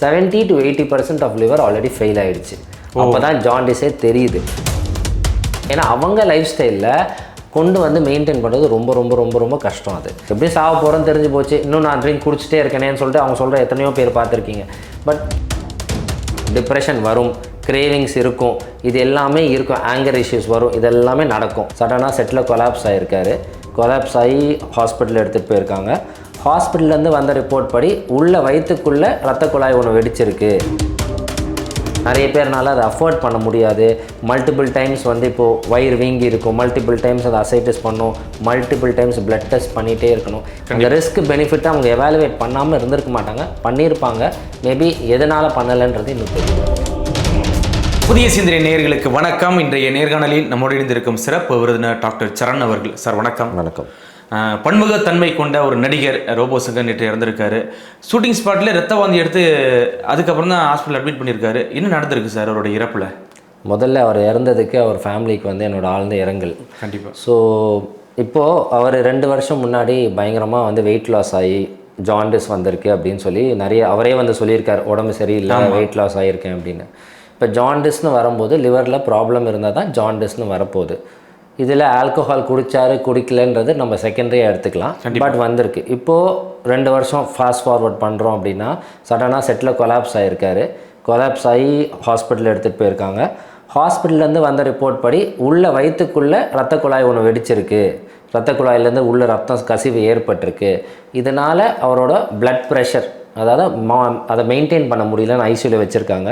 Seventy to eighty percent of liver already fail ஆயிடுச்சு. அப்போ தான் ஜாண்டிஸே தெரியுது. ஏன்னா அவங்க லைஃப் ஸ்டைலில் கொண்டு வந்து மெயின்டைன் பண்ணுறது ரொம்ப ரொம்ப ரொம்ப ரொம்ப கஷ்டம் அது. எப்படி சாக போகிறோன்னு தெரிஞ்சு போச்சு. இன்னும் நான் ட்ரிங்க் குடிச்சிட்டே இருக்கேனேன்னு சொல்லிட்டு அவங்க சொல்கிற எத்தனையோ பேர் பார்த்துருக்கீங்க. பட் டிப்ரெஷன் வரும். கிரேவிங்ஸ் இருக்கும். இது எல்லாமே இருக்கும். ஆங்கர் இஷ்யூஸ் வரும். இது எல்லாமே நடக்கும் சடனாக செட்டில் கொலாப்ஸ் ஆகிருக்காரு கொலாப்ஸ் ஆகி ஹாஸ்பிட்டல் எடுத்துகிட்டு போயிருக்காங்க. ஹாஸ்பிட்டல்லேருந்து வந்த ரிப்போர்ட் படி உள்ள வயிற்றுக்குள்ளே ரத்த குழாய் ஒன்று வெடிச்சிருக்கு. நிறைய பேர்னால அதை அஃபோர்ட் பண்ண முடியாது. மல்டிபிள் டைம்ஸ் வந்து இப்போது வயிறு வீங்கி இருக்கும். மல்டிபிள் டைம்ஸ் அதை அசைட்டிஸ் பண்ணும். மல்டிபிள் டைம்ஸ் பிளட் டெஸ்ட் பண்ணிகிட்டே இருக்கணும். அந்த ரிஸ்க் பெனிஃபிட்டை அவங்க எவாலுவேட் பண்ணாமல் இருந்திருக்க மாட்டாங்க. பண்ணியிருப்பாங்க. மேபி எதனால் பண்ணலைன்றது இன்னும் தெரியும் புதிய சிந்தனை நேயர்களுக்கு வணக்கம். இன்றைய நேர்காணலில் நம்மோடு இணைந்திருக்கும் சிறப்பு விருந்தினர் டாக்டர் சரண் அவர்கள். சார் வணக்கம். வணக்கம். பன்முகத்தன்மை கொண்ட ஒரு நடிகர் ரோபோ சங்கர் நேற்று இறந்திருக்காரு. ஷூட்டிங் ஸ்பாட்டில் ரத்த வாந்தி எடுத்து அதுக்கப்புறம் தான் ஹாஸ்பிட்டல் அட்மிட் பண்ணியிருக்காரு. என்ன நடந்திருக்கு சார் அவரோட இறப்பில்? முதல்ல அவர் இறந்ததுக்கு அவர் ஃபேமிலிக்கு வந்து என்னோட ஆழ்ந்த இரங்கல். கண்டிப்பாக ஸோ இப்போது அவர் ரெண்டு வருஷம் முன்னாடி பயங்கரமாக வந்து வெயிட் லாஸ் ஆகி ஜாண்டிஸ் வந்திருக்கு அப்படின்னு சொல்லி நிறைய அவரே வந்து சொல்லியிருக்கார் உடம்பு சரியில்லை வெயிட் லாஸ் ஆகியிருக்கேன் அப்படின்னு. இப்போ ஜாண்டிஸ்னு வரும்போது லிவரில் ப்ராப்ளம் இருந்தால் தான் ஜாண்டிஸ்னு வரப்போகுது. இதில் ஆல்கஹால் குடிச்சாரு குடிக்கலன்றது நம்ம செகண்டரியாக எடுத்துக்கலாம். பட் வந்திருக்கு. இப்போது ரெண்டு வருஷம் ஃபாஸ்ட் ஃபார்வர்ட் பண்ணுறோம் அப்படின்னா சடனாக செட்டில் கொலாப்ஸ் ஆகிருக்காரு கொலாப்ஸ் ஆகி ஹாஸ்பிட்டல் எடுத்துகிட்டு போயிருக்காங்க. ஹாஸ்பிட்டல்லேருந்து வந்த ரிப்போர்ட் படி உள்ள வயிற்றுக்குள்ளே ரத்த குழாய் ஒன்று வெடிச்சிருக்கு. ரத்த குழாயிலேருந்து உள்ள ரத்தம் கசிவு ஏற்பட்டிருக்கு. இதனால் அவரோட blood ப்ரெஷர் அதாவது மா அதை மெயின்டைன் பண்ண முடியலன்னு ஐசியூவில் வச்சுருக்காங்க.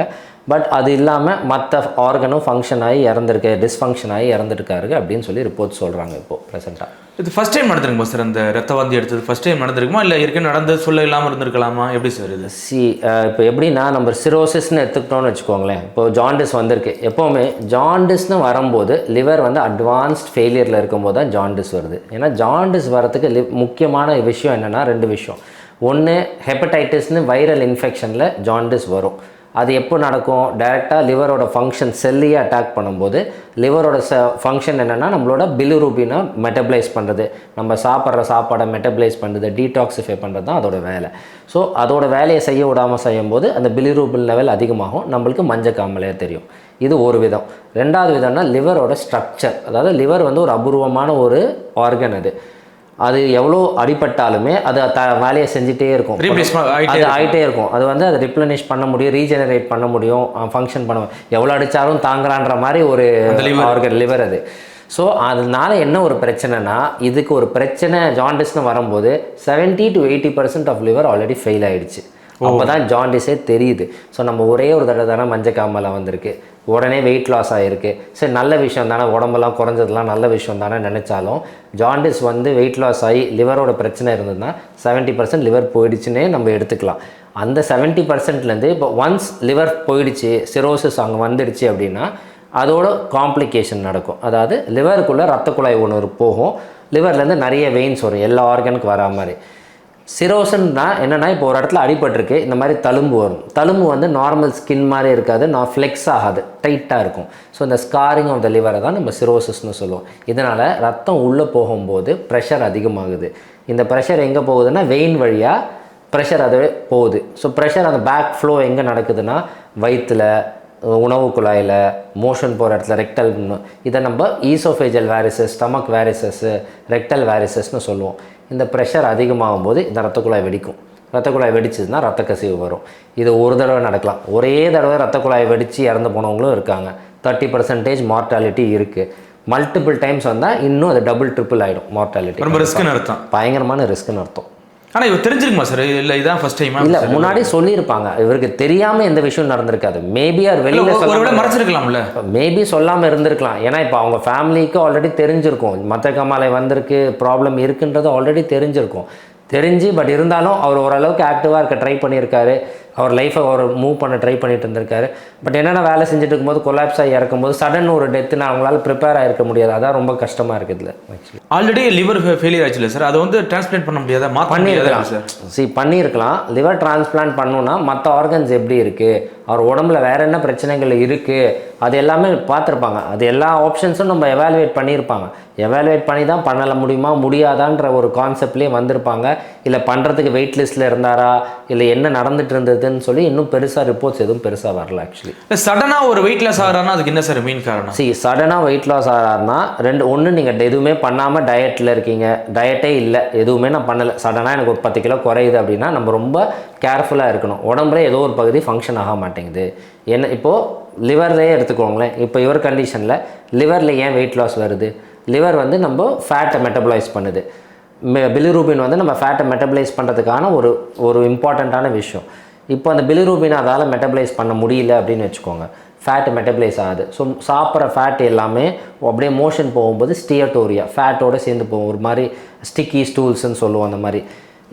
பட் அது இல்லாமல் மற்ற ஆர்கனும் ஃபங்க்ஷன் ஆகி இறந்துருக்கு டிஸ்ஃபங்க்ஷன் ஆகி இறந்துருக்காரு அப்படின்னு சொல்லி ரிப்போர்ட் சொல்கிறாங்க இப்போது ப்ரெசென்ட்டாக இது ஃபர்ஸ்ட் டைம் நடந்திருக்குமா சார் அந்த ரத்த வாந்தி எடுத்தது? ஃபர்ஸ்ட் டைம் நடந்திருக்குமா? இல்லை ஏற்கனவே நடந்து சொல்ல இல்லாமல் இருந்திருக்கலாமா? எப்படி சார் இது? சி இப்போ எப்படின்னா நம்ம சிரோசிஸ்னு எடுத்துக்கிட்டோம்னு வச்சுக்கோங்களேன். இப்போ ஜாண்டிஸ் வந்திருக்கு. எப்போவுமே ஜாண்டிஸ்னு வரும்போது லிவர் வந்து அட்வான்ஸ்ட் ஃபெயிலியரில் இருக்கும்போது தான் ஜாண்டிஸ் வருது. ஏன்னா ஜாண்டிஸ் வரதுக்கு லி முக்கியமான விஷயம் என்னென்னா ரெண்டு விஷயம். ஒன்று ஹெப்படைட்டிஸ்னு வைரல் இன்ஃபெக்ஷனில் ஜாண்டிஸ் வரும். அது எப்போ நடக்கும்? டைரெக்டாக லிவரோட ஃபங்க்ஷன் செல்லையே அட்டாக் பண்ணும்போது லிவரோட ச ஃபங்க்ஷன் என்னென்னா நம்மளோட பிலிரூபினை மெட்டபிளைஸ் பண்ணுறது நம்ம சாப்பிட்ற சாப்பாடை மெட்டபிளைஸ் பண்ணுறது டீடாக்சிஃபை பண்ணுறது தான் அதோட வேலை. ஸோ அதோட வேலையை செய்ய விடாமல் செய்யும்போது அந்த பிலிரூபின் லெவல் அதிகமாகும். நம்மளுக்கு மஞ்சள் காமலே தெரியும். இது ஒரு விதம். ரெண்டாவது விதம்னா லிவரோட ஸ்ட்ரக்சர் அதாவது லிவர் வந்து ஒரு அபூர்வமான ஒரு ஆர்கன் அது. அது எவ்வளோ அடிபட்டாலுமே அது த வேலையை செஞ்சுட்டே இருக்கும். அது ஆகிட்டே இருக்கும். அது வந்து அதை ரிப்ளனிஷ் பண்ண முடியும் ரீஜெனரேட் பண்ண முடியும் ஃபங்க்ஷன் பண்ண எவ்வளோ அடித்தாலும் தாங்குறான்ற மாதிரி ஒரு ஆர்கன் லிவர் அது. ஸோ அதனால என்ன ஒரு பிரச்சனைனா இதுக்கு ஒரு பிரச்சனை ஜாண்டிஸ்னு வரும்போது seventy to eighty percent of liver already fail ஆயிடுச்சு. அப்போ தான் ஜாண்டிஸே தெரியுது. ஸோ நம்ம ஒரே ஒரு தடவை தானே மஞ்சள் காமலை வந்திருக்கு. உடனே வெயிட் லாஸ் ஆகிருக்கு சரி நல்ல விஷயம் தானே உடம்பெல்லாம் குறைஞ்சதெல்லாம் நல்ல விஷயம் தானே நினச்சாலும் ஜாண்டிஸ் வந்து வெயிட் லாஸ் ஆகி லிவரோட பிரச்சனை இருந்ததுன்னா செவன்ட்டி பர்சன்ட் லிவர் போயிடுச்சுன்னே நம்ம எடுத்துக்கலாம். அந்த செவன்ட்டி பர்சன்ட்லேருந்து இப்போ ஒன்ஸ் லிவர் போயிடுச்சு சிரோசிஸ் அங்கே வந்துடுச்சு அப்படின்னா அதோட காம்ப்ளிகேஷன் நடக்கும். அதாவது லிவருக்குள்ளே ரத்த குழாய் ஒன்று போகும். லிவர்லேருந்து நிறைய வெயின்ஸ் வரும் எல்லா ஆர்கனுக்கு வரா மாதிரி சிரோசன்னா என்னென்னா இப்போ ஒரு இடத்துல அடிபட்டிருக்கு இந்த மாதிரி தழும்பு வரும். தழும்பு வந்து நார்மல் ஸ்கின் மாதிரி இருக்காது நான் ஃப்ளெக்ஸ் ஆகாது டைட்டாக இருக்கும். ஸோ இந்த ஸ்காரிங் ஆஃப் த லிவரை தான் நம்ம சிரோசிஸ்னு சொல்லுவோம். இதனால் ரத்தம் உள்ளே போகும்போது ப்ரெஷர் அதிகமாகுது. இந்த ப்ரெஷர் எங்கே போகுதுன்னா வெயின் வழியாக ப்ரெஷர் அது போகுது. ஸோ ப்ரெஷர் அந்த பேக் ஃப்ளோ எங்கே நடக்குதுன்னா வயிற்றில் உணவு குழாயில் மோஷன் போகிற இடத்துல ரெக்டல் இதை நம்ம ஈசோஃபேஜல் வேரிசஸ் ஸ்டமக் வேரிசஸ்ஸு ரெக்டல் வேரிசஸ்னு சொல்லுவோம். இந்த ப்ரெஷர் அதிகமாகும் போது இந்த ரத்த குழாய் வெடிக்கும். ரத்த குழாய் வெடிச்சதுன்னா ரத்த கசிவு வரும். இது ஒரு தடவை நடக்கலாம். ஒரே தடவை ரத்த குழாய் வெடித்து இறந்து போனவங்களும் இருக்காங்க. தேர்ட்டி பர்சன்டேஜ் மார்ட்டாலிட்டி இருக்குது மல்டிபிள் டைம்ஸ் வந்தால் இன்னும் அது டபுள் ட்ரிபிள் ஆகிடும் மார்ட்டாலிட்டி ரொம்ப ரிஸ்க்குன்னு அர்த்தம். பயங்கரமான ரிஸ்க்குன்னு அர்த்தம். ஆனால் இவர் தெரிஞ்சிருக்குமா சார் இல்லை இதான் ஃபர்ஸ்ட் டைமா இல்ல முன்னாடி சொல்லியிருப்பாங்க. இவருக்கு தெரியாம எந்த விஷயம் நடந்திருக்காது. மேபி அவர் வெளியில ஒருவேளை சொல்ல மறைச்சிருக்கலாம்ல? மேபி சொல்லாம இருந்திருக்கலாம். ஏன்னா இப்போ அவங்க ஃபேமிலிக்கு ஆல்ரெடி தெரிஞ்சிருக்கும். மற்ற கமாலை வந்திருக்கு ப்ராப்ளம் இருக்குன்றது ஆல்ரெடி தெரிஞ்சிருக்கும். தெரிஞ்சு பட் இருந்தாலும் அவர் ஓரளவுக்கு ஆக்டிவாக இருக்க ட்ரை பண்ணியிருக்காரு. அவர் லைஃப்பை அவர் மூவ் பண்ண ட்ரை பண்ணிட்டு இருந்திருக்காரு. பட் என்னென்ன வேலை செஞ்சுட்டு இருக்கும்போது கொலாப்ஸ் ஆகி இறக்கும்போது சடன் ஒரு டெத்துன்னு அவங்களால ப்ரிப்பேர் ஆகிருக்க முடியாது. அதான் ரொம்ப கஷ்டமாக இருக்குது இதில் ஆக்சுவலி ஆல்ரெடி லிவர் ஃபெயிலியர் ஆச்சுல சார் அதை வந்து டிரான்ஸ்பிளேட் பண்ண முடியாதா? முடியாதா சார் பண்ணியிருக்கலாம். சி பண்ணியிருக்கலாம். லிவர் டிரான்ஸ்பிளான்ட் பண்ணணும்னா மற்ற ஆர்கன்ஸ் எப்படி இருக்குது அவர் உடம்புல வேற என்ன பிரச்சனைகள் இருக்குது அது எல்லாமே பார்த்துருப்பாங்க. அது எல்லா ஆப்ஷன்ஸும் நம்ம எவாலுவேட் பண்ணியிருப்பாங்க. எவாலுவேட் பண்ணி தான் பண்ணல முடியுமா? முடியாதான்ற ஒரு கான்செப்ட்லேயே வந்திருப்பாங்க. இல்லை பண்ணுறதுக்கு வெயிட் லிஸ்ட்டில் இருந்தாரா? இல்லை என்ன நடந்துட்டு இருந்ததுன்னு சொல்லி இன்னும் பெருசாக ரிப்போர்ட்ஸ் எதுவும் பெருசாக வரல ஆக்சுவலி சடனாக ஒரு வெயிட் லாஸ் ஆகிறாருன்னா அதுக்கு என்ன சார் மெயின் காரணம்? சி சடனாக வெயிட் லாஸ் ஆகிறாருன்னா ரெண்டு ஒன்று நீங்கள் எதுவுமே பண்ணாமல் டயட்டில் இருக்கீங்க. டயட்டே இல்லை எதுவுமே நான் பண்ணலை. சடனாக எனக்கு ஒரு பத்து கிலோ குறையுது அப்படின்னா நம்ம ரொம்ப கேர்ஃபுல்லாக இருக்கணும். உடம்புல ஏதோ ஒரு பகுதி ஃபங்க்ஷன் ஆக மாட்டேங்குது. என்ன இப்போது லிவர்லேயே எடுத்துக்கோங்களேன். இப்போ இவர் கண்டிஷனில் லிவரில் ஏன் வெயிட் லாஸ் வருது? லிவர் வந்து நம்ம ஃபேட்டை மெட்டபலைஸ் பண்ணுது. பிலிரூபின் வந்து நம்ம ஃபேட்டை மெட்டபிளைஸ் பண்ணுறதுக்கான ஒரு ஒரு இம்பார்ட்டண்ட்டான விஷயம். இப்போ அந்த பிலிரூபின் அதால் மெட்டபிளைஸ் பண்ண முடியல அப்படின்னு வச்சுக்கோங்க. ஃபேட் மெட்டபிளைஸ் ஆகுது. ஸோ சாப்பிட்ற ஃபேட் எல்லாமே அப்படியே மோஷன் போகும்போது ஸ்டியட்டோரியா ஃபேட்டோடு சேர்ந்து போகும். ஒரு மாதிரி ஸ்டிக்கி ஸ்டூல்ஸ்ன்னு சொல்லுவோம் அந்த மாதிரி.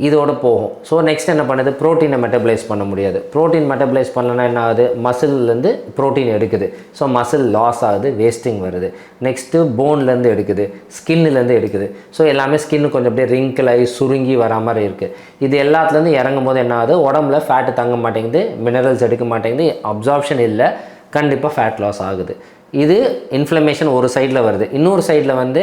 இதோட போகும். ஸோ நெக்ஸ்ட் என்ன பண்ணுது? ப்ரோட்டீனை மெட்டபலைஸ் பண்ண முடியாது. ப்ரோட்டீன் மெட்டபலைஸ் பண்ணலன்னா என்ன ஆகுது? மசில்லேருந்து ப்ரோட்டீன் எடுக்குது. ஸோ மசில் லாஸ் ஆகுது வேஸ்டிங் வருது. நெக்ஸ்ட்டு போன்லேருந்து எடுக்குது. ஸ்கின்னுலேருந்து எடுக்குது. ஸோ எல்லாமே ஸ்கின்னு கொஞ்சம் அப்படியே wrinkle ஆகி சுருங்கி வரா மாதிரி இருக்குது இது எல்லாத்துலேருந்து இறங்கும் போது என்ன ஆகுது? உடம்புல ஃபேட்டு தங்க மாட்டேங்குது. மினரல்ஸ் எடுக்க மாட்டேங்குது. அப்சார்ப்ஷன் இல்லை. கண்டிப்பாக ஃபேட் லாஸ் ஆகுது. இது இன்ஃப்ளமேஷன் ஒரு சைடில் வருது. இன்னொரு சைடில் வந்து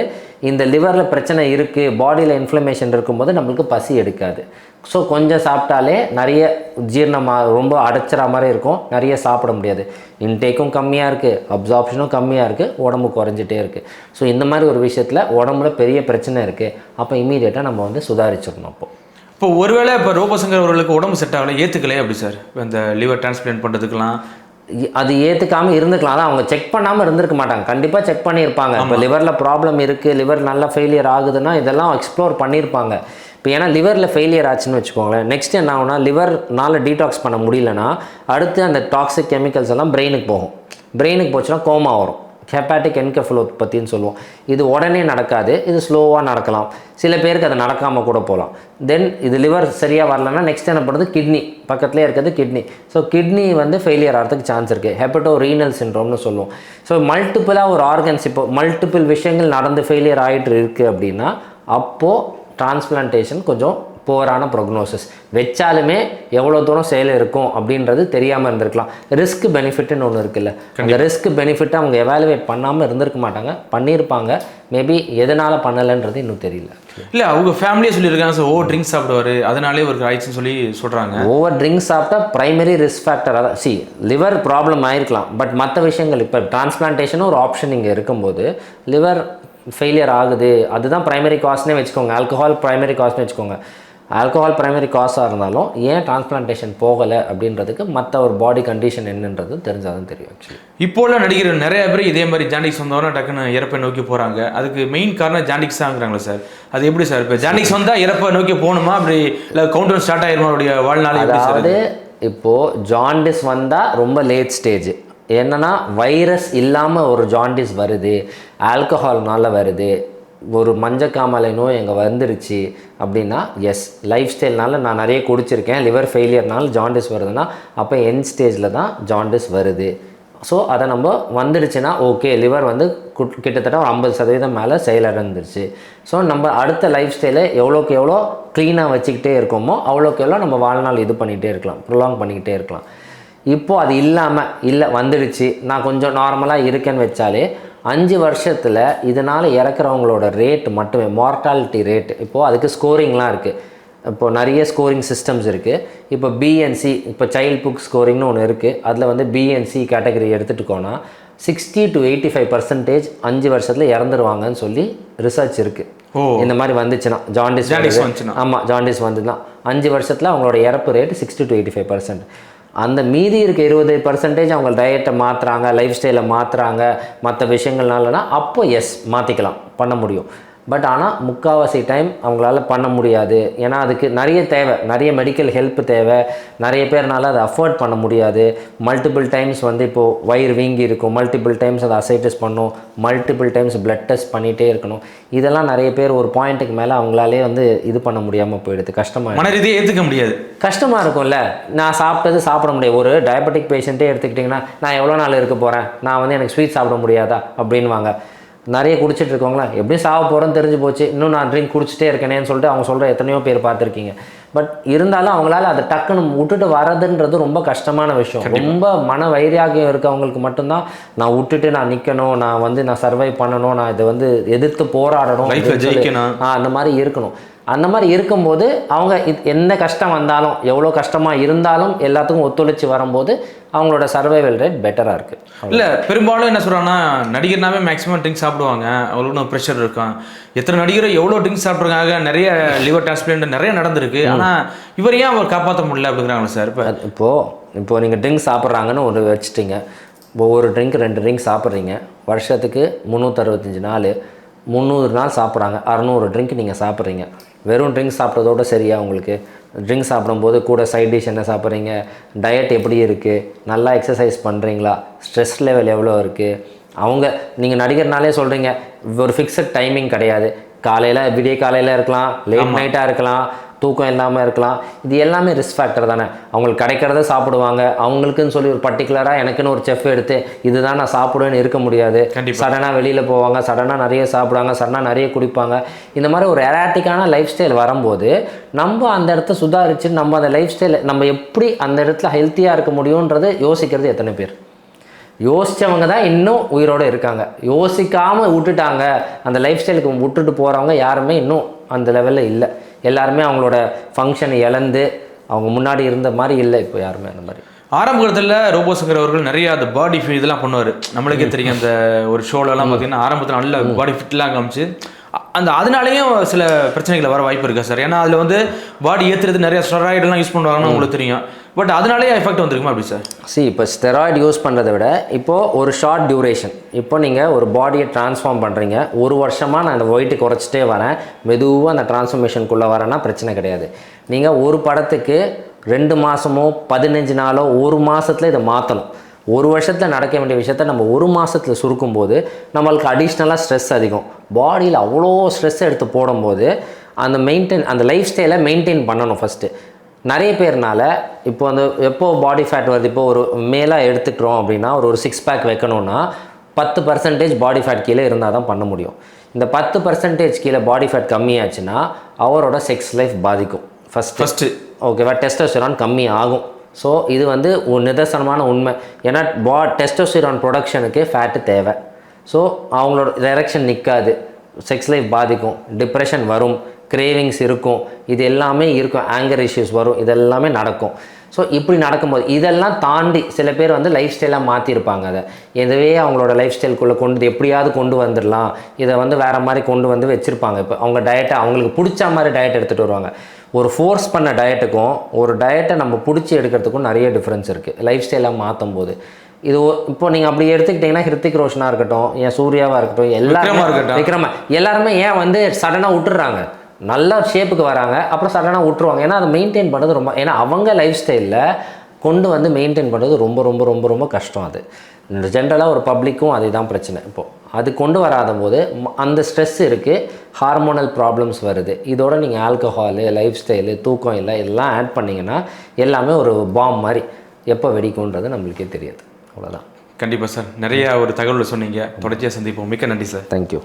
இந்த லிவரில் பிரச்சனை இருக்குது பாடியில் இன்ஃப்ளமேஷன் இருக்கும்போது நம்மளுக்கு பசி எடுக்காது. ஸோ கொஞ்சம் சாப்பிட்டாலே நிறைய ஜீரணமாக ரொம்ப அடைச்சிற மாதிரி இருக்கும். நிறைய சாப்பிட முடியாது. இன்டேக்கும் கம்மியாக இருக்குது அப்சார்ப்ஷனும் கம்மியாக இருக்குது உடம்பு குறைஞ்சிட்டே இருக்குது ஸோ இந்த மாதிரி ஒரு விஷயத்தில் உடம்புல பெரிய பிரச்சனை இருக்குது அப்போ இமீடியட்டாக நம்ம வந்து சுதாரிச்சிடணும் அப்போது இப்போ ஒருவேளை இப்போ ரோபசங்கர் அவர்களுக்கு உடம்பு செட் ஆகலை ஏற்றுக்கலையே அப்படி சார் இந்த லிவர் டிரான்ஸ்பிளான்ட் பண்ணுறதுக்கெல்லாம் அது ஏற்றுக்காமல் இருந்துக்கலாம். அதான் அவங்க செக் பண்ணாமல் இருந்திருக்க மாட்டாங்க. கண்டிப்பாக செக் பண்ணியிருப்பாங்க. இப்போ லிவரில் ப்ராப்ளம் இருக்குது லிவர் நல்லா ஃபெயிலியர் ஆகுதுன்னா இதெல்லாம் எக்ஸ்ப்ளோர் பண்ணியிருப்பாங்க. இப்போ ஏன்னா லிவரில் ஃபெயிலியர் ஆச்சுன்னு வச்சுக்கோங்களேன். நெக்ஸ்ட் என்ன ஆகும்னா லிவர்னால டீடாக்ஸ் பண்ண முடியலன்னா அடுத்து அந்த டாக்ஸிக் கெமிக்கல்ஸ் எல்லாம் பிரெயினுக்கு போகும். பிரெயினுக்கு போச்சுன்னா கோமா வரும். ஹெப்பாட்டிக் என்கெஃபலோபத்தின்னு சொல்லுவோம். இது உடனே நடக்காது இது ஸ்லோவாக நடக்கலாம். சில பேருக்கு அது நடக்காமல் கூட போகலாம். தென் இது லிவர் சரியாக வரலன்னா நெக்ஸ்ட் என்ன பண்ணுறது? கிட்னி பக்கத்துலேயே இருக்கிறது கிட்னி ஸோ கிட்னி வந்து ஃபெயிலியர் ஆகிறதுக்கு சான்ஸ் இருக்குது ஹெப்படோ ரீனல் சின்ரோம்னு சொல்லுவோம். ஸோ மல்டிப்புளாக ஒரு ஆர்கன்ஸ் இப்போ மல்டிபிள் விஷயங்கள் நடந்து ஃபெயிலியர் ஆகிட்டு இருக்குது அப்படின்னா அப்போது டிரான்ஸ்பிளான்டேஷன் கொஞ்சம் போரான ப்ரொக்னோசிஸ் வச்சாலுமே எவ்வளோ தூரம் செயல் இருக்கும் அப்படின்றது தெரியாமல் இருந்திருக்கலாம். ரிஸ்க் பெனிஃபிட்னு ஒன்று இருக்குல்ல. அந்த ரிஸ்க் பெனிஃபிட்டை அவங்க எவாலுவேட் பண்ணாமல் இருந்திருக்க மாட்டாங்க. பண்ணியிருப்பாங்க. மேபி எதனால் பண்ணலைன்றது இன்னும் தெரியல. இல்லை அவங்க ஃபேமிலியே சொல்லியிருக்காங்க சார் ஓ ட்ரிங்க்ஸ் சாப்பிடுவாரு. அதனாலே ஒரு ஆயிடுச்சுன்னு சொல்லி சொல்கிறாங்க ஓவர் ட்ரிங்க்ஸ் சாப்பிட்டா பிரைமரி ரிஸ்க் ஃபேக்டர் அதான். சி லிவர் ப்ராப்ளம் ஆயிருக்கலாம். பட் மற்ற விஷயங்கள் இப்போ டிரான்ஸ்பிளான்டேஷனும் ஒரு ஆப்ஷன் இங்கே இருக்கும்போது லிவர் ஃபெயிலியர் ஆகுது. அதுதான் பிரைமரி காஸ்ட்னே வச்சுக்கோங்க. ஆல்கஹால் பிரைமரி காஸ்ட்னு வச்சுக்கோங்க. ஆல்கஹால் பிரைமரி காசாக இருந்தாலும் ஏன் டிரான்ஸ்பிளான்டேஷன் போகலை அப்படின்றதுக்கு மற்ற ஒரு பாடி கண்டிஷன் என்னன்றது தெரிஞ்சாதான் தெரியும் ஆக்சுவலி இப்போ உள்ள நடிகர் நிறைய பேர் இதே மாதிரி ஜாண்டிக்ஸ் வந்தவொடனே டக்குன்னு இறப்பை நோக்கி போகிறாங்க அதுக்கு மெயின் காரணம் ஜாண்டிக்ஸ் தாங்கிறாங்களா சார். அது எப்படி சார் இப்போ ஜாண்டிக்ஸ் வந்தால் இறப்பை நோக்கி போகணுமா? அப்படி இல்லை கவுண்டர் ஸ்டார்ட் ஆயிருமா அவருடைய வாழ்நாள் அதாவது இப்போது ஜாண்டிஸ் வந்தால் ரொம்ப லேட் ஸ்டேஜ் என்னன்னா வைரஸ் இல்லாமல் ஒரு ஜாண்டிஸ் வருது ஆல்கஹால்னால வருது ஒரு மஞ்சக்காமலை நோய் எங்கே வந்துருச்சு அப்படின்னா எஸ் லைஃப் ஸ்டைல்னால நான் நிறைய குடிச்சிருக்கேன். லிவர் ஃபெயிலியர்னால ஜாண்டிஸ் வருதுன்னா அப்போ என் ஸ்டேஜில் தான் ஜாண்டிஸ் வருது. ஸோ அதை நம்ம வந்துடுச்சுன்னா ஓகே லிவர் வந்து குட்- கிட்டத்தட்ட ஒரு ஐம்பது சதவீதம் மேலே செயலிழந்துருச்சு ஸோ நம்ம அடுத்த லைஃப் ஸ்டைலை எவ்வளோக்கு எவ்வளோ க்ளீனாக வச்சுக்கிட்டே இருக்கோமோ அவ்வளோக்கு எவ்வளோ நம்ம வாழ்நாள் இது பண்ணிகிட்டே இருக்கலாம் ப்ரொலாங் பண்ணிக்கிட்டே இருக்கலாம். இப்போது அது இல்லாமல் இல்லை வந்துடுச்சு. நான் கொஞ்சம் நார்மலாக இருக்கேன்னு வச்சாலே அஞ்சு வருஷத்தில் இதனால் இறக்குறவங்களோட ரேட் மட்டுமே மார்ட்டாலிட்டி ரேட் இப்போது அதுக்கு ஸ்கோரிங்லாம் இருக்குது இப்போ நிறைய ஸ்கோரிங் சிஸ்டம்ஸ் இருக்குது இப்போ பிஎன்சி இப்போ சைல்ட் புக் ஸ்கோரிங்னு ஒன்று இருக்குது அதில் வந்து BNC category எடுத்துகிட்டுக்கோனா sixty to eighty five percentage அஞ்சு வருஷத்தில் இறந்துருவாங்கன்னு சொல்லி ரிசர்ச் இருக்குது. இந்த மாதிரி வந்துச்சுன்னா ஜாண்டிஸ். வந்துச்சுன்னா. ஆமாம் ஜாண்டிஸ் வந்துன்னா அஞ்சு வருஷத்தில் அவங்களோட இறப்பு rate sixty to eighty five percent அந்த மீதி இருக்க இருபது பர்சன்டேஜ் அவங்க டயட்டை மாற்றுறாங்க லைஃப் ஸ்டைலை மாற்றுறாங்க மற்ற விஷயங்கள்னாலனா அப்போ எஸ் மாற்றிக்கலாம் பண்ண முடியும். பட் ஆனால் முக்கால்வாசி டைம் அவங்களால பண்ண முடியாது. ஏன்னா அதுக்கு நிறைய தேவை. நிறைய மெடிக்கல் ஹெல்ப் தேவை. நிறைய பேர்னால அதை அஃபோர்ட் பண்ண முடியாது. மல்டிபிள் டைம்ஸ் வந்து இப்போது வயிறு வீங்கி இருக்கும். மல்டிபிள் டைம்ஸ் அதை அசைட்டஸ் பண்ணும். மல்டிபிள் டைம்ஸ் பிளட் டெஸ்ட் பண்ணிகிட்டே இருக்கணும். இதெல்லாம் நிறைய பேர் ஒரு பாயிண்ட்டுக்கு மேலே அவங்களாலே வந்து இது பண்ண முடியாமல் போயிடுது. கஷ்டமாக மன ரீதியாக ஏற்றுக்க முடியாது. கஷ்டமாக இருக்கும்ல. நான் சாப்பிட்டது சாப்பிட முடியாது. ஒரு டயபெட்டிக் பேஷண்ட்டே எடுத்துக்கிட்டிங்கன்னா நான் எவ்வளோ நாள் இருக்க போகிறேன் நான் வந்து எனக்கு ஸ்வீட் சாப்பிட முடியாதா? அப்படின்வாங்க நிறைய குடிச்சிட்டு இருக்கவங்களா? எப்படியும் சாக போகிறேன்னு தெரிஞ்சு போச்சு. இன்னும் நான் ட்ரிங்க் குடிச்சிட்டே இருக்கேனேன்னு சொல்லிட்டு அவங்க சொல்கிற எத்தனையோ பேர் பார்த்துருக்கீங்க. பட் இருந்தாலும் அவங்களால அதை டக்குன்னு விட்டுட்டு வரதுன்றது ரொம்ப கஷ்டமான விஷயம். ரொம்ப மன வைராகியம் இருக்கவங்களுக்கு மட்டும்தான் நான் விட்டுட்டு நான் நிற்கணும் நான் வந்து நான் சர்வை பண்ணணும் நான் இதை வந்து எதிர்த்து போராடணும். ஆ, அந்த மாதிரி இருக்கணும். அந்த மாதிரி இருக்கும்போது அவங்க இது எந்த கஷ்டம் வந்தாலும் எவ்வளோ கஷ்டமாக இருந்தாலும் எல்லாத்துக்கும் ஒத்துழைச்சி வரும்போது அவங்களோட சர்வைவல் ரேட் பெட்டராக இருக்குது இல்ல பெரும்பாலும் என்ன சொல்றாங்கன்னா நடிகர்னாவே மேக்ஸிமம் ட்ரிங்க்ஸ் சாப்பிடுவாங்க. அவங்களுக்கு ப்ரெஷர் இருக்கும் எத்தனை நடிகர் எவ்வளோ ட்ரிங்க்ஸ் சாப்பிட்ருக்காங்க நிறைய லிவர் டிரான்ஸ்பிளண்ட் நிறைய நடந்திருக்கு. ஆனா இவர் ஏன் அவர் காப்பாற்ற முடியல அப்படிங்கிறாங்களா சார்? இப்போ இப்போது இப்போது நீங்கள் ட்ரிங்க் சாப்பிட்றாங்கன்னு ஒரு வச்சுட்டீங்க. ஒவ்வொரு ட்ரிங்க் ரெண்டு ட்ரிங்க் சாப்பிட்றீங்க. வருஷத்துக்கு முந்நூற்றறுபத்தஞ்சு நாள் முந்நூறு நாள் சாப்பிட்றாங்க. அறநூறு ட்ரிங்க் நீங்கள் சாப்பிட்றீங்க. வெறும் ட்ரிங்க் சாப்பிட்றதோட சரியா உங்களுக்கு? ட்ரிங்க் சாப்பிடும்போது கூட சைட் டிஷ் என்ன சாப்பிட்றீங்க? டயட் எப்படி இருக்குது நல்லா எக்ஸசைஸ் பண்ணுறீங்களா ஸ்ட்ரெஸ் லெவல் எவ்வளோ இருக்குது அவங்க நீங்கள் நடிகர்னாலே சொல்கிறீங்க ஒரு ஃபிக்ஸட் டைமிங் கிடையாது. காலையில் விடிய காலையில் இருக்கலாம் லேட் நைட்டாக இருக்கலாம். தூக்கம் இல்லாமல் இருக்கலாம். இது எல்லாமே ரிஸ்க் ஃபேக்டர் தானே. அவங்களுக்கு கிடைக்கிறத சாப்பிடுவாங்க. அவங்களுக்குன்னு சொல்லி ஒரு பர்டிகுலராக எனக்குன்னு ஒரு செஃப் எடுத்து இதுதான் நான் சாப்பிடுவேன்னு இருக்க முடியாது. சடனாக வெளியில் போவாங்க. சடனாக நிறைய சாப்பிடுவாங்க. சடனாக நிறைய குடிப்பாங்க. இந்த மாதிரி ஒரு எராட்டிக்கான லைஃப் ஸ்டைல் வரும்போது நம்ம அந்த இடத்த சுதாரித்து நம்ம அந்த லைஃப் ஸ்டைல் நம்ம எப்படி அந்த இடத்துல ஹெல்த்தியாக இருக்க முடியுன்றது யோசிக்கிறது எத்தனை பேர்? யோசிச்சவங்க தான் இன்னும் உயிரோடு இருக்காங்க. யோசிக்காமல் விட்டுட்டாங்க. அந்த லைஃப் ஸ்டைலுக்கு விட்டுட்டு போகிறவங்க யாருமே இன்னும் அந்த லெவலில் இல்லை. எல்லாருமே அவங்களோட ஃபங்க்ஷனை இழந்து அவங்க முன்னாடி இருந்த மாதிரி இல்லை இப்போ யாருமே அந்த மாதிரி. ஆரம்ப காலத்தில் ரோபோசங்கர் அவர்கள் நிறைய அந்த பாடி ஃபிட் இதெல்லாம் பண்ணுவார். நம்மளுக்கே தெரியும் அந்த ஒரு ஷோலெல்லாம் பார்த்தீங்கன்னா ஆரம்பத்தில் நல்ல பாடி ஃபிட்லாம் காமிச்சு அந்த அதனாலேயும் சில பிரச்சனைகள் வர வாய்ப்பு இருக்கா சார். ஏன்னா அதில் வந்து பாடி ஏற்றுறது நிறைய ஸ்டெராய்டெல்லாம் யூஸ் பண்ணுவாங்கன்னு உங்களுக்கு தெரியும். பட் அதனாலேயே எஃபெக்ட் வந்திருக்குமா அப்படி சார்? சி இப்போ ஸ்டெராய்டு யூஸ் பண்ணுறதை விட இப்போது ஒரு ஷார்ட் டியூரேஷன். இப்போ நீங்கள் ஒரு பாடியை ட்ரான்ஸ்ஃபார்ம் பண்ணுறீங்க ஒரு வருஷமாக நான் அந்த வெயிட்டு குறைச்சிட்டே வரேன். மெதுவாக அந்த டிரான்ஸ்ஃபர்மேஷனுக்குள்ளே வரேன்னா பிரச்சனை கிடையாது. நீங்கள் ஒரு படத்துக்கு ரெண்டு மாதமோ பதினஞ்சு நாளோ ஒரு மாதத்தில் இதை மாற்றணும் ஒரு வருஷத்தில் நடக்க வேண்டிய விஷயத்த நம்ம ஒரு மாதத்தில் சுருக்கும்போது நம்மளுக்கு அடிஷ்னலாக ஸ்ட்ரெஸ் அதிகம். பாடியில் அவ்வளோ ஸ்ட்ரெஸ் எடுத்து போடும்போது அந்த மெயின்டைன் அந்த லைஃப் ஸ்டைலை மெயின்டைன் பண்ணணும் ஃபஸ்ட்டு நிறைய பேர்னால இப்போ அந்த எப்போ பாடி ஃபேட் வருது இப்போ ஒரு மேலாக எடுத்துக்கிறோம் அப்படின்னா ஒரு ஒரு சிக்ஸ் பேக் வைக்கணும்னா பத்து பர்சன்டேஜ் பாடி ஃபேட் கீழே இருந்தால் தான் பண்ண முடியும். இந்த பத்து பர்சன்டேஜ் கீழே பாடி ஃபேட் கம்மியாச்சுன்னா அவரோட செக்ஸ் லைஃப் பாதிக்கும். ஃபஸ்ட்டு ஃபஸ்ட்டு ஓகேவா டெஸ்டோஸ்டிரான் கம்மி ஆகும் ஸோ இது வந்து ஒரு நிதர்சனமான உண்மை. ஏன்னா பா டெஸ்டோஸ்டிரான் ப்ரொடக்ஷனுக்கு ஃபேட்டு தேவை. ஸோ அவங்களோட டைரக்ஷன் நிற்காது செக்ஸ் லைஃப் பாதிக்கும். டிப்ரெஷன் வரும். கிரேவிங்ஸ் இருக்கும். இது எல்லாமே இருக்கும். ஆங்கர் இஷ்யூஸ் வரும். இதெல்லாமே நடக்கும். ஸோ இப்படி நடக்கும்போது இதெல்லாம் தாண்டி சில பேர் வந்து லைஃப் ஸ்டைலாக மாற்றிருப்பாங்க அதை. எதுவே அவங்களோட லைஃப் ஸ்டைல்குள்ளே கொண்டு எப்படியாவது கொண்டு வந்துடலாம். இதை வந்து வேறு மாதிரி கொண்டு வந்து வச்சுருப்பாங்க. இப்போ அவங்க டயட்டை அவங்களுக்கு பிடிச்ச மாதிரி டயட் எடுத்துகிட்டு வருவாங்க. ஒரு ஃபோர்ஸ் பண்ண டயட்டுக்கும் ஒரு டயட்டை நம்ம பிடிச்சி எடுக்கிறதுக்கும் நிறைய டிஃப்ரென்ஸ் இருக்குது லைஃப் ஸ்டைலாக மாற்றும் போது இது இப்போ நீங்கள் அப்படி எடுத்துக்கிட்டிங்கன்னா ஹிருத்திக் ரோஷனாக இருக்கட்டும் ஏன் சூர்யாவாக இருக்கட்டும் எல்லாருமே இருக்கட்டும். விக்ரம எல்லாருமே ஏன் வந்து சடனாக விட்டுறாங்க நல்ல ஷேப்புக்கு வராங்க அப்புறம் சடனாக விட்டுருவாங்க ஏன்னா அதை மெயின்டைன் பண்ணுறது ரொம்ப ஏன்னா அவங்க லைஃப் ஸ்டைலில் கொண்டு வந்து மெயின்டைன் பண்ணுறது ரொம்ப ரொம்ப ரொம்ப ரொம்ப கஷ்டம் அது. ஜென்ரலாக ஒரு பப்ளிக்கும் அதே தான் பிரச்சனை. இப்போது அது கொண்டு வராத போது ம- அந்த ஸ்ட்ரெஸ் இருக்குது ஹார்மோனல் ப்ராப்ளம்ஸ் வருது. இதோட நீங்கள் ஆல்கஹாலு லைஃப் ஸ்டைலு தூக்கம் இல்லை எல்லாம் ஆட் பண்ணிங்கன்னா எல்லாமே ஒரு பாம் மாதிரி எப்போ வெடிக்கும்ன்றது நம்மளுக்கே தெரியாது. அவ்வளோதான் கண்டிப்பாக சார் நிறைய ஒரு தகவல் சொன்னீங்க. தொடர்ச்சியாக சந்திப்போம். மிக்க நன்றி சார் தேங்க்யூ